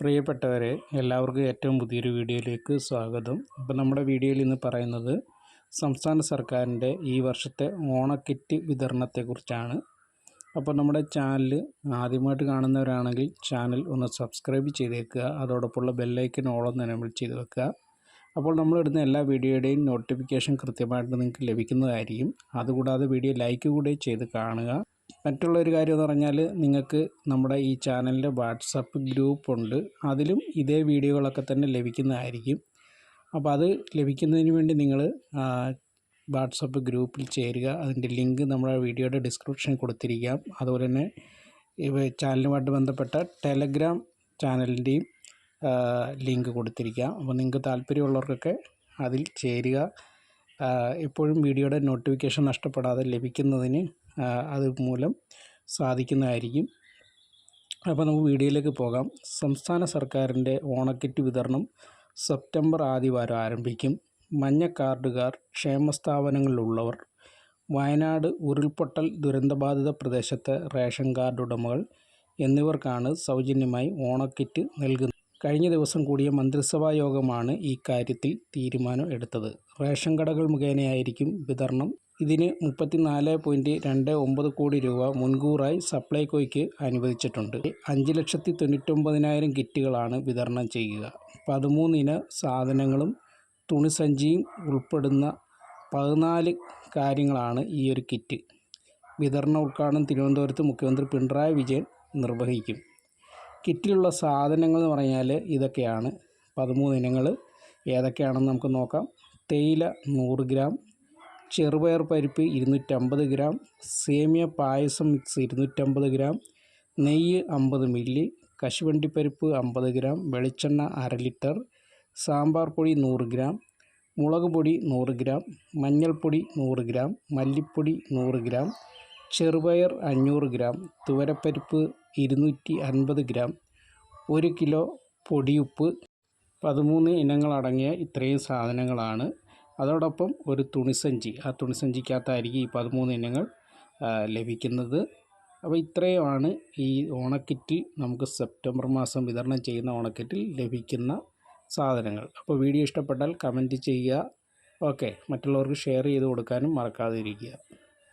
പ്രിയപ്പെട്ടവരെ എല്ലാവർക്കും ഏറ്റവും പുതിയൊരു വീഡിയോയിലേക്ക് സ്വാഗതം. അപ്പോൾ നമ്മുടെ വീഡിയോയിൽ ഇന്ന് പറയുന്നത് സംസ്ഥാന സർക്കാരിന്റെ ഈ വർഷത്തെ ഓണക്കിറ്റ് വിതരണത്തെക്കുറിച്ചാണ്. അപ്പോൾ നമ്മുടെ ചാനൽ ആദ്യമായിട്ട് കാണുന്നവരാണെങ്കിൽ ചാനൽ ഒന്ന് സബ്സ്ക്രൈബ് ചെയ്തേക്കുക അതോടൊപ്പമുള്ള ബെല്ലൈക്കൻ ഓളൊന്ന് എനേബിൾ ചെയ്ത് വെക്കുക. അപ്പോൾ നമ്മളിടുന്ന എല്ലാ വീഡിയോയുടെയും നോട്ടിഫിക്കേഷൻ കൃത്യമായിട്ട് നിങ്ങൾക്ക് ലഭിക്കുന്നതായിരിക്കും. അതുകൂടാതെ വീഡിയോ ലൈക്ക് കൂടെ ചെയ്ത് കാണുക. മറ്റുള്ള ഒരു കാര്യം എന്ന് പറഞ്ഞാൽ നിങ്ങൾക്ക് നമ്മുടെ ഈ ചാനലിന്റെ വാട്സപ്പ് ഗ്രൂപ്പുണ്ട്. അതിലും ഇതേ വീഡിയോകളൊക്കെ തന്നെ ലഭിക്കുന്നതായിരിക്കും. അപ്പോൾ അത് ലഭിക്കുന്നതിന് വേണ്ടി നിങ്ങൾ വാട്സപ്പ് ഗ്രൂപ്പിൽ ചേരുക. അതിന്റെ ലിങ്ക് നമ്മുടെ വീഡിയോയുടെ ഡിസ്ക്രിപ്ഷനിൽ കൊടുത്തിരിക്കാം. അതുപോലെ തന്നെ ഇവ ചാനലുമായിട്ട് ബന്ധപ്പെട്ട ടെലഗ്രാം ചാനലിന്റെയും ലിങ്ക് കൊടുത്തിരിക്കാം. അപ്പോൾ നിങ്ങൾക്ക് താല്പര്യമുള്ളവർക്കൊക്കെ അതിൽ ചേരുക. എപ്പോഴും വീഡിയോയുടെ നോട്ടിഫിക്കേഷൻ നഷ്ടപ്പെടാതെ ലഭിക്കുന്നതിന് അത് മൂലം സാധിക്കുന്നതായിരിക്കും. അപ്പോൾ നമുക്ക് വീഡിയോയിലേക്ക് പോകാം. സംസ്ഥാന സർക്കാരിന്റെ ഓണക്കിറ്റ് വിതരണം സെപ്റ്റംബർ ആദ്യവാരം ആരംഭിക്കും. മഞ്ഞ കാർഡുകാർ ക്ഷേമസ്ഥാപനങ്ങളിലുള്ളവർ വയനാട് ഉരുൾപൊട്ടൽ ദുരന്തബാധിത പ്രദേശത്തെ റേഷൻ കാർഡ് ഉടമകൾ എന്നിവർക്കാണ് സൗജന്യമായി ഓണക്കിറ്റ് നൽകുന്നത്. കഴിഞ്ഞ ദിവസം കൂടിയ മന്ത്രിസഭാ യോഗമാണ് ഈ കാര്യത്തിൽ തീരുമാനം എടുത്തത്. റേഷൻ കടകൾ മുഖേനയായിരിക്കും വിതരണം ഇതിന് മുപ്പത്തിനാല് പോയിന്റ് രണ്ട് ഒമ്പത് കോടി രൂപ മുൻകൂറായി സപ്ലൈകോയ്ക്ക് അനുവദിച്ചിട്ടുണ്ട്. അഞ്ച് ലക്ഷത്തി തൊണ്ണൂറ്റൊമ്പതിനായിരം കിറ്റുകളാണ് വിതരണം ചെയ്യുക. പതിമൂന്നിന സാധനങ്ങളും തുണിസഞ്ചിയും ഉൾപ്പെടുന്ന പതിനാല് കാര്യങ്ങളാണ് ഈ ഒരു കിറ്റ്. വിതരണ ഉദ്ഘാടനം തിരുവനന്തപുരത്ത് മുഖ്യമന്ത്രി പിണറായി വിജയൻ നിർവഹിക്കും. കിറ്റിലുള്ള സാധനങ്ങൾ എന്ന് പറഞ്ഞാൽ ഇതൊക്കെയാണ്. പതിമൂന്ന് ഇനങ്ങൾ ഏതൊക്കെയാണെന്ന് നമുക്ക് നോക്കാം. തേയില നൂറ് ഗ്രാം ചെറുപയർ പരിപ്പ് ഇരുന്നൂറ്റമ്പത് ഗ്രാം സേമിയ പായസം മിക്സ് ഇരുന്നൂറ്റമ്പത് ഗ്രാം നെയ്യ് അമ്പത് മില്ലി കശുവണ്ടിപ്പരിപ്പ് അമ്പത് ഗ്രാം വെളിച്ചെണ്ണ അര ലിറ്റർ സാമ്പാർ പൊടി നൂറ് ഗ്രാം മുളക് പൊടി നൂറ് ഗ്രാം മഞ്ഞൾപ്പൊടി നൂറ് ഗ്രാം മല്ലിപ്പൊടി നൂറ് ഗ്രാം ചെറുപയർ അഞ്ഞൂറ് ഗ്രാം തുവരപ്പരിപ്പ് ഇരുന്നൂറ്റി അൻപത് ഗ്രാം ഒരു കിലോ പൊടിയുപ്പ് പതിമൂന്ന് ഇനങ്ങളടങ്ങിയ ഇത്രയും സാധനങ്ങളാണ്. അതോടൊപ്പം ഒരു തുണിസഞ്ചി. ആ തുണിസഞ്ചിക്കകത്തായിരിക്കും ഈ പതിമൂന്ന് ഇനങ്ങൾ ലഭിക്കുന്നത്. അപ്പോൾ ഇത്രയുമാണ് ഈ ഓണക്കിറ്റിൽ നമുക്ക് സെപ്റ്റംബർ മാസം വിതരണം ചെയ്യുന്ന ഓണക്കിറ്റിൽ ലഭിക്കുന്ന സാധനങ്ങൾ. അപ്പോൾ വീഡിയോ ഇഷ്ടപ്പെട്ടാൽ കമന്റ് ചെയ്യുക. ഓക്കെ. മറ്റുള്ളവർക്ക് ഷെയർ ചെയ്ത് കൊടുക്കാനും മറക്കാതിരിക്കുക.